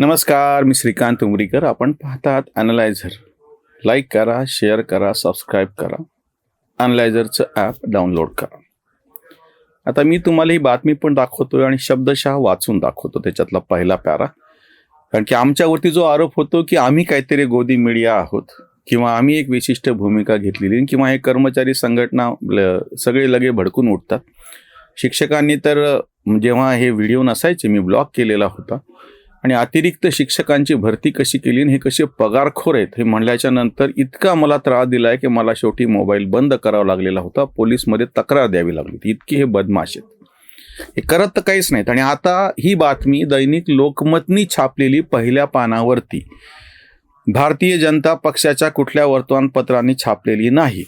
नमस्कार मी श्रीकांत उमरीकर. आपण पाहतात ॲनलायझर लाईक करा शेअर करा सबस्क्राईब करा. अनलायझरचं ॲप डाउनलोड करा. आता मी तुम्हाला ही बातमी पण दाखवतोय आणि शब्दशः वाचून दाखवतो त्याच्यातला पहिला पॅरा कारण की आमच्यावरती जो आरोप होतो की आम्ही काहीतरी गोदी मीडिया आहोत किंवा आम्ही एक विशिष्ट भूमिका घेतलेली किंवा हे कर्मचारी संघटना सगळे लगे भडकून उठतात. शिक्षकांनी तर जेव्हा हे व्हिडिओ नसायचे मी ब्लॉग केलेला होता. आणि अतिरिक्त शिक्षकांची भरती कशी केली आणि हे कसे पगारखोर आहेत हे म्हणल्याच्या नंतर इतका मला त्रास दिलाय की मला शेवटी मोबाईल बंद करावा लागलेला होता. पोलीसमध्ये तक्रार द्यावी लागली होती. इतकी हे बदमाश आहेत. हे करत तर काहीच नाहीत. आणि आता ही बातमी दैनिक लोकमतनी छापलेली पहिल्या पानावरती. भारतीय जनता पक्षाच्या कुठल्या वर्तमानपत्रांनी छापलेली नाही.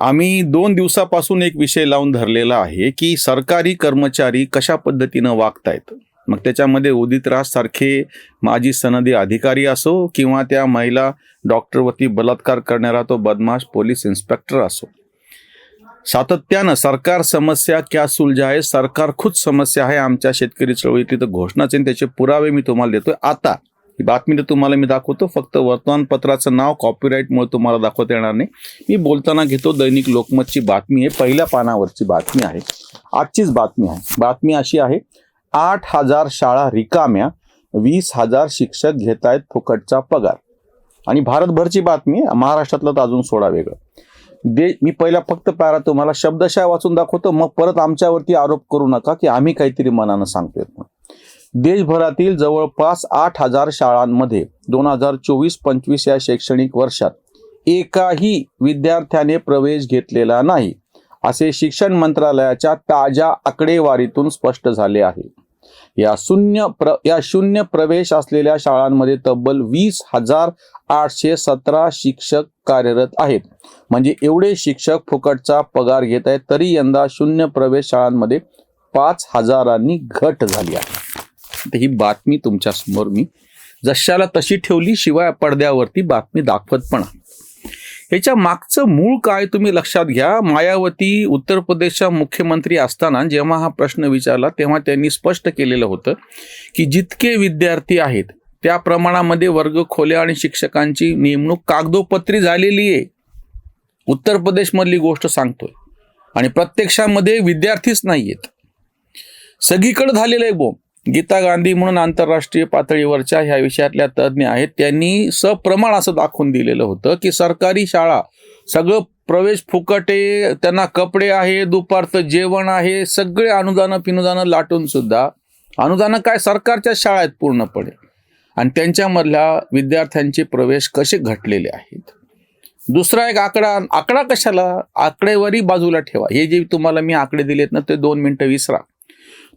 आम्ही दोन दिवसापासून एक विषय लावून धरलेला आहे की सरकारी कर्मचारी कशा पद्धतीनं वागतायत? मग त्याच्यामध्ये उदित राज सारखे माजी सनदी अधिकारी असो किंवा त्या महिला डॉक्टरवरती बलात्कार करणारा तो बदमाश पोलीस इन्स्पेक्टर असो. सातत्यानं सरकार समस्या क्या सुलझाए सरकार खुद समस्या आहे आमच्या शेतकरी चळवळीतली तर घोषणाच आहे आणि त्याचे पुरावे मी तुम्हाला देतोय. आता ही बातमी तर तुम्हाला मी दाखवतो फक्त वर्तमानपत्राचं नाव कॉपीराईटमुळे तुम्हाला दाखवता येणार नाही. मी बोलताना घेतो दैनिक लोकमतची बातमी आहे पहिल्या पानावरची बातमी आहे. आजचीच बातमी आहे. बातमी अशी आहे आठ हजार शाळा रिकाम्या वीस हजार शिक्षक घेत आहेत फुकटचा पगार. आणि भारतभरची बातमी महाराष्ट्रातलं तर अजून सोडा वेगळं. दे मी पहिला फक्त पॅरा तुम्हाला शब्दशः वाचून दाखवतो मग परत आमच्यावरती आरोप करू नका की आम्ही काहीतरी मनानं सांगतोय देशभरातील जवळपास आठ हजार शाळांमध्ये दोन हजार चोवीस पंचवीस या शैक्षणिक वर्षात एकाही विद्यार्थ्याने प्रवेश घेतलेला नाही असे शिक्षण मंत्रालयाच्या ताज्या आकडेवारीतून स्पष्ट झाले आहे. या शून्य प्र या शून्य प्रवेश असलेल्या शाळांमध्ये तब्बल वीस हजार आठशे सतरा शिक्षक कार्यरत आहेत म्हणजे एवढे शिक्षक फुकटचा पगार घेत आहेत तरी यंदा शून्य प्रवेश शाळांमध्ये पाच हजारांनी घट झाली आहे तर ही बातमी तुमच्यासमोर मी जशाला तशी ठेवली शिवाय पडद्यावरती बातमी दाखवत पण आहे. याच्या मागचं मूळ काय तुम्ही लक्षात घ्या. मायावती उत्तर प्रदेशच्या मुख्यमंत्री असताना जेव्हा हा प्रश्न विचारला तेव्हा त्यांनी स्पष्ट केलेलं होतं की जितके विद्यार्थी आहेत त्या प्रमाणामध्ये वर्ग खोल्या आणि शिक्षकांची नेमणूक कागदोपत्री झालेली आहे. उत्तर प्रदेशमधली गोष्ट सांगतोय. आणि प्रत्यक्षामध्ये विद्यार्थीच नाही आहेत सगळीकडे झालेलं आहे बोंब गीता गांधी म्हणून आंतरराष्ट्रीय पातळीवरच्या ह्या विषयातल्या तज्ज्ञ आहेत. त्यांनी सप्रमाण असं दाखवून दिलेलं होतं की सरकारी शाळा सगळं प्रवेश फुकटे त्यांना कपडे आहे दुपारचं जेवण आहे सगळे अनुदानं पिनुदानं लाटून सुद्धा अनुदानं काय सरकारच्या शाळा आहेत पूर्णपणे. आणि त्यांच्यामधल्या विद्यार्थ्यांचे प्रवेश कसे घटलेले आहेत? दुसरा एक आकडा आकडा कशाला? आकडेवारी बाजूला ठेवा. हे जे तुम्हाला मी आकडे दिलेत ना ते दोन मिनटं विसरा.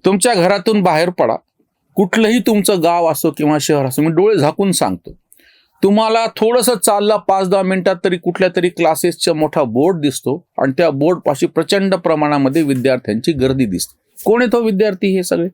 तुमच्या घरातून बाहेर पडा. कुठलंही तुमचं गाव असो किंवा शहर असो मी डोळे झाकून सांगतो. तुम्हाला थोडंसं चालला पाच दहा मिनिटात तरी कुठल्या तरी क्लासेसचा मोठा बोर्ड दिसतो आणि त्या बोर्डपाशी प्रचंड प्रमाणामध्ये विद्यार्थ्यांची गर्दी दिसते. कोण आहे तो विद्यार्थी हे सगळे?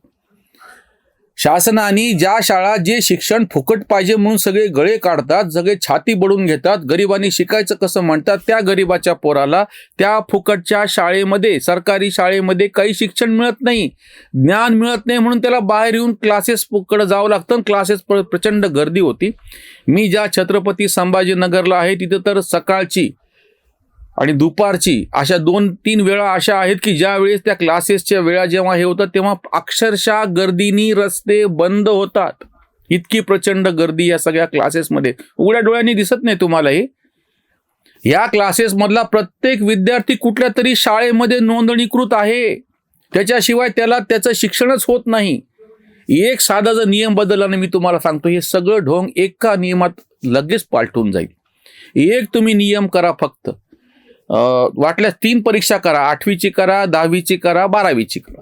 शासनाने ज्या शाळा जे शिक्षण फुकट पाहिजे म्हणून सगळे गळे काढतात सगळे छाती बडून घेतात गरिबांनी शिकायचं कसं म्हणतात त्या गरिबाच्या पोराला त्या फुकटच्या शाळेमध्ये सरकारी शाळेमध्ये काही शिक्षण मिळत नाही ज्ञान मिळत नाही म्हणून त्याला बाहेर येऊन क्लासेसकडे जावं लागतं क्लासेस प्रचंड गर्दी होती. मी ज्या छत्रपती संभाजीनगरला आहे तिथं तर सकाळची आणि दुपारची अशा दोन तीन वेळा अशा आहेत की ज्या वेळेस त्या क्लासेसच्या वेळा जेव्हा हे होतात तेव्हा अक्षरशः गर्दीनी रस्ते बंद होतात. इतकी प्रचंड गर्दी या सगळ्या क्लासेसमध्ये. उघड्या डोळ्यांनी दिसत नाही तुम्हाला हे? या क्लासेसमधला प्रत्येक विद्यार्थी कुठल्या तरी शाळेमध्ये नोंदणीकृत आहे. त्याच्याशिवाय त्याला त्याचं शिक्षणच होत नाही. एक साधा जर नियम बदलला मी तुम्हाला सांगतो हे सगळं ढोंग एका नियमात लगेच पालटून जाईल. एक तुम्ही नियम करा फक्त. वाटल्यास तीन परीक्षा करा. आठवीची करा दहावीची करा बारावीची करा.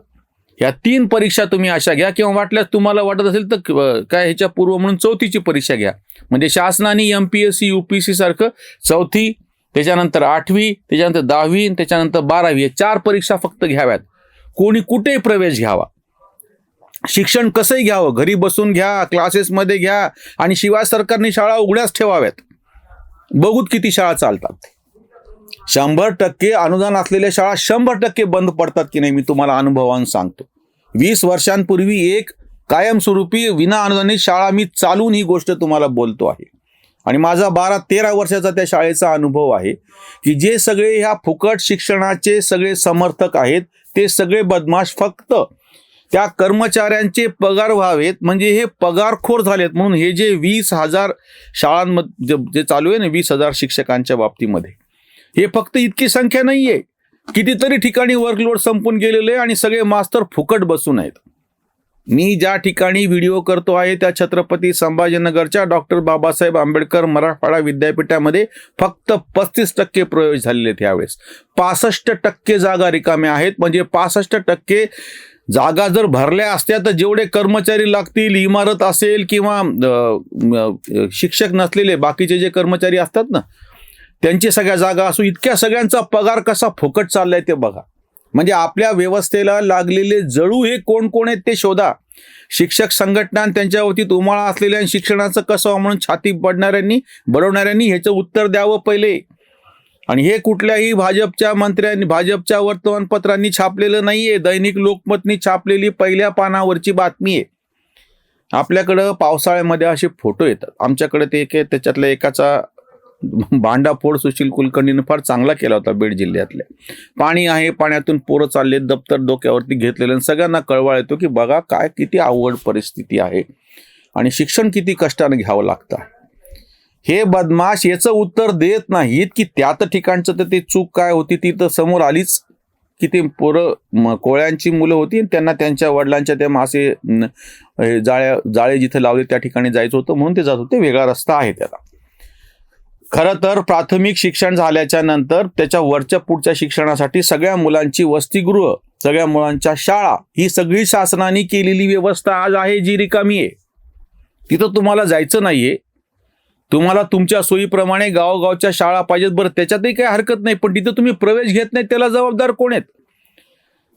ह्या तीन परीक्षा तुम्ही अशा घ्या किंवा वाटल्यास तुम्हाला वाटत असेल तर काय ह्याच्या पूर्व म्हणून चौथीची परीक्षा घ्या. म्हणजे शासनाने M P S C U P C सारखं चौथी त्याच्यानंतर आठवी त्याच्यानंतर दहावी त्याच्यानंतर बारावी या चार परीक्षा फक्त घ्याव्यात. कोणी कुठेही प्रवेश घ्यावा. शिक्षण कसंही घ्यावं. घरी बसून घ्या क्लासेसमध्ये घ्या आणि शिवाय सरकारने शाळा उघड्याच ठेवाव्यात. बघूत किती शाळा चालतात. ते. शंभर टक्के अनुदान असलेल्या शाळा शंभर टक्के बंद पडतात की नाही मी तुम्हाला अनुभवान सांगतो. वीस वर्षांपूर्वी एक कायमस्वरूपी विना अनुदानित शाळा मी चालून ही गोष्ट तुम्हाला बोलतो आहे. आणि माझा बारा तेरा वर्षाचा त्या शाळेचा अनुभव आहे की जे सगळे ह्या फुकट शिक्षणाचे सगळे समर्थक आहेत ते सगळे बदमाश फक्त त्या कर्मचाऱ्यांचे पगार व्हावेत म्हणजे हे पगारखोर झालेत म्हणून हे जे वीस हजार शाळांमध्ये जे चालू आहे ना वीस हजार शिक्षकांच्या बाबतीमध्ये हे फक्त इतकी संख्या नाही आहे कितीतरी ठिकाणी वर्कलोड संपून गेलेले आणि सगळे मास्तर फुकट बसून आहेत. मी ज्या ठिकाणी व्हिडिओ करतो आहे त्या छत्रपती संभाजीनगरच्या डॉक्टर बाबासाहेब आंबेडकर मराठवाडा विद्यापीठामध्ये फक्त पस्तीस टक्के प्रवेश झालेले आहेत यावेळेस. पासष्ट टक्के जागा रिकाम्या आहेत. म्हणजे पासष्ट टक्के जागा जर भरल्या असत्या तर जेवढे कर्मचारी लागतील इमारत असेल किंवा शिक्षक नसलेले बाकीचे जे कर्मचारी असतात ना त्यांची सगळ्या जागा असू इतक्या सगळ्यांचा पगार कसा फुकट चाललाय ते बघा. म्हणजे आपल्या व्यवस्थेला लागलेले जळू हे कोण कोण आहेत ते शोधा. शिक्षक संघटना आणि त्यांच्या वतीत उमाळा असलेल्या आणि शिक्षणाचं कसं म्हणून छाती पडणाऱ्यांनी बडवणाऱ्यांनी ह्याचं उत्तर द्यावं पहिले. आणि हे कुठल्याही भाजपच्या मंत्र्यांनी भाजपच्या वर्तमानपत्रांनी छापलेलं नाहीये. दैनिक लोकमतनी छापलेली पहिल्या पानावरची बातमी आहे. आपल्याकडं पावसाळ्यामध्ये असे फोटो येतात. आमच्याकडे ते एक आहे, त्याच्यातल्या एकाचा भांडाफोड सुशील कुलकर्णीनं फार चांगला केला होता बीड जिल्ह्यातल्या पाणी आहे पाण्यातून पोरं चालले दप्तर डोक्यावरती घेतलेलं आणि सगळ्यांना कळवा येतो की बघा काय किती अवघड परिस्थिती आहे. आणि शिक्षण किती कष्टाने घ्यावं लागतं. हे बदमाश याचं उत्तर देत नाहीत की त्या तर ठिकाणचं तर ते चूक काय होती ती तर समोर आलीच की ते पोरं कोळ्यांची मुलं होती आणि त्यांना त्यांच्या वडिलांच्या त्या मासे जाळ्या जाळे जिथे लावले त्या ठिकाणी जायचं होतं म्हणून ते जात होते. वेगळा रस्ता आहे त्याला. खरं तर प्राथमिक शिक्षण झाल्याच्यानंतर त्याच्या वरच्या पुढच्या शिक्षणासाठी सगळ्या मुलांची वसतिगृह सगळ्या मुलांच्या शाळा ही सगळी शासनाने केलेली व्यवस्था आज आहे जी रिकामी आहे. तिथं तुम्हाला जायचं नाहीये. तुम्हाला तुमच्या सोयीप्रमाणे गावगावच्या शाळा पाहिजेत. बरं त्याच्यातही काही हरकत नाही पण तिथं तुम्ही प्रवेश घेत नाही त्याला जबाबदार कोण आहेत?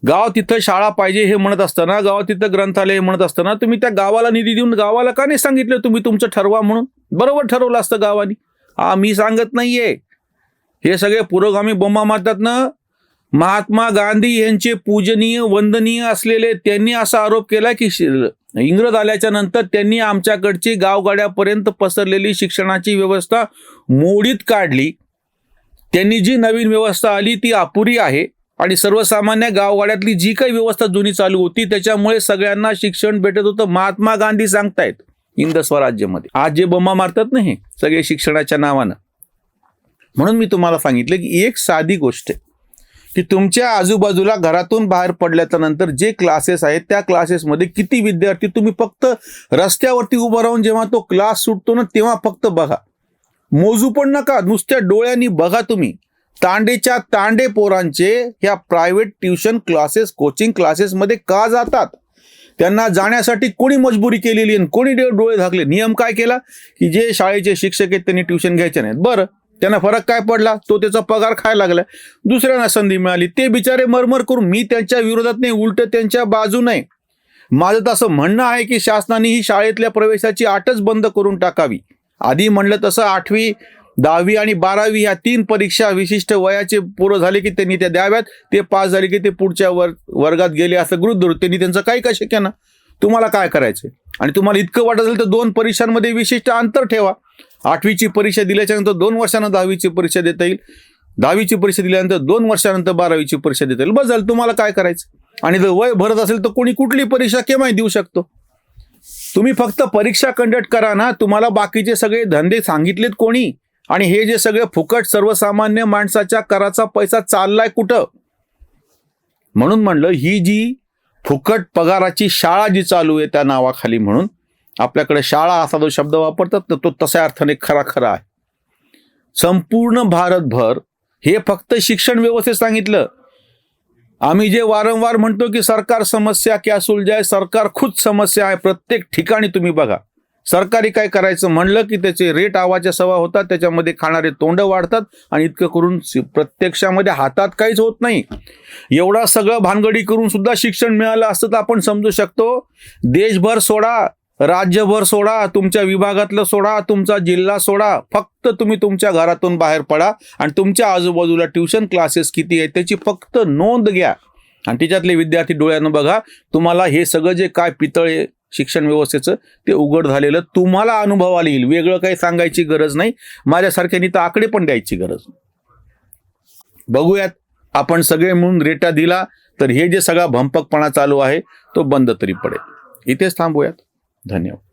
गाव तिथं शाळा पाहिजे हे म्हणत असताना गाव तिथं ग्रंथालय म्हणत असताना तुम्ही त्या गावाला निधी देऊन गावाला का नाही सांगितलं तुम्ही तुमचं ठरवा म्हणून? बरोबर ठरवलं असतं गावाने. हा मी सांगत नाहीये. हे सगळे पुरोगामी बोंबा मारतात ना? महात्मा गांधी यांचे पूजनीय वंदनीय असलेले त्यांनी असा आरोप केला की इंग्रज आल्याच्यानंतर त्यांनी आमच्याकडची गावगाड्यापर्यंत पसरलेली शिक्षणाची व्यवस्था मोडीत काढली. त्यांनी जी नवीन व्यवस्था आली ती अपुरी आहे आणि सर्वसामान्य गावगाड्यातली जी काही व्यवस्था जुनी चालू होती त्याच्यामुळे सगळ्यांना शिक्षण भेटत होतं महात्मा गांधी सांगतायत. इंद स्वराज्यमध्ये. आज जे बोंबा मारतात ना हे सगळे शिक्षणाच्या नावानं. म्हणून मी तुम्हाला सांगितलं की एक साधी गोष्ट आहे की तुमच्या आजूबाजूला घरातून बाहेर पडल्याच्या नंतर जे क्लासेस आहेत त्या क्लासेसमध्ये किती विद्यार्थी तुम्ही फक्त रस्त्यावरती उभं राहून जेव्हा तो क्लास सुटतो ना तेव्हा फक्त बघा. मोजू पण नका नुसत्या डोळ्यांनी बघा तुम्ही. तांडेच्या तांडे पोरांचे ह्या प्रायव्हेट ट्युशन क्लासेस कोचिंग क्लासेसमध्ये का जातात? त्यांना जाण्यासाठी कोणी मजबुरी केलेली आणि कोणी डोळे झाकले? नियम काय केला? की जे शाळेचे शिक्षक आहेत त्यांनी ट्युशन घ्यायचे नाहीत. बरं त्यांना फरक काय पडला? तो त्याचा पगार खायला लागला. दुसऱ्यांना संधी मिळाली. ते बिचारे मरमर करून मी त्यांच्या विरोधात नाही उलट त्यांच्या बाजू नाही. माझं तर असं म्हणणं आहे की शासनाने ही शाळेतल्या प्रवेशाची आटच बंद करून टाकावी. आधी म्हणलं तसं आठवी दहावी आणि बारावी ह्या तीन परीक्षा विशिष्ट वयाचे पूर्ण झाले की त्यांनी त्या द्याव्यात. ते पास झाले की ते पुढच्या वर वर्गात गेले असं गृह धरू त्यांनी त्यांचं काही काय शक्य ना? तुम्हाला काय करायचं आणि तुम्हाला इतकं वाटत असेल तर दोन परीक्षांमध्ये विशिष्ट अंतर ठेवा. आठवीची परीक्षा दिल्याच्यानंतर दोन वर्षांना दहावीची परीक्षा देता येईल. दहावीची परीक्षा दिल्यानंतर दोन वर्षानंतर बारावीची परीक्षा देता येईल. बस झालं तुम्हाला काय करायचं आणि जर वय भरत असेल तर कोणी कुठली परीक्षा केव्हाही देऊ शकतो? तुम्ही फक्त परीक्षा कंडक्ट करा ना. तुम्हाला बाकीचे सगळे धंदे सांगितलेत कोणी? आणि हे जे सगळे फुकट सर्वसामान्य माणसाच्या कराचा पैसा चाललाय कुठं? म्हणून म्हणलं ही जी फुकट पगाराची शाळा जी चालू आहे त्या नावाखाली म्हणून आपल्याकडे शाळा असा जो शब्द वापरतात ना तो तशा अर्थाने खरा खरा आहे. संपूर्ण भारतभर हे फक्त शिक्षण व्यवस्थेत सांगितलं. आम्ही जे वारंवार म्हणतो की सरकार समस्या क्या सुलझाय सरकार खुद समस्या आहे प्रत्येक ठिकाणी तुम्ही बघा. सरकारी काय करायचं? म्हणलं की त्याचे रेट आवाच्या सवा होतात त्याच्यामध्ये खाणारे तोंड वाढतात आणि इतकं करून प्रत्यक्षामध्ये हातात काहीच होत नाही. एवढा सगळं भानगडी करून सुद्धा शिक्षण मिळालं असतं तर आपण समजू शकतो. देशभर सोडा राज्यभर सोडा तुमच्या विभागातलं सोडा तुमचा जिल्हा सोडा. फक्त तुम्ही तुमच्या घरातून बाहेर पडा आणि तुमच्या आजूबाजूला ट्युशन क्लासेस किती आहेत त्याची फक्त नोंद घ्या. आणि त्याच्यातले विद्यार्थी डोळ्यानं बघा तुम्हाला हे सगळं जे काय पितळे शिक्षण व्यवस्थेचं ते उघड झालेलं तुम्हाला अनुभवाला येईल. वेगळं काही सांगायची गरज नाही. माझ्यासारख्यानी तर आकडे पण द्यायची गरज नाही. बघूयात. आपण सगळे म्हणून रेटा दिला तर हे जे सगळा भंपकपणा चालू आहे तो बंद तरी पडेल. इथेच थांबूयात. धन्यवाद.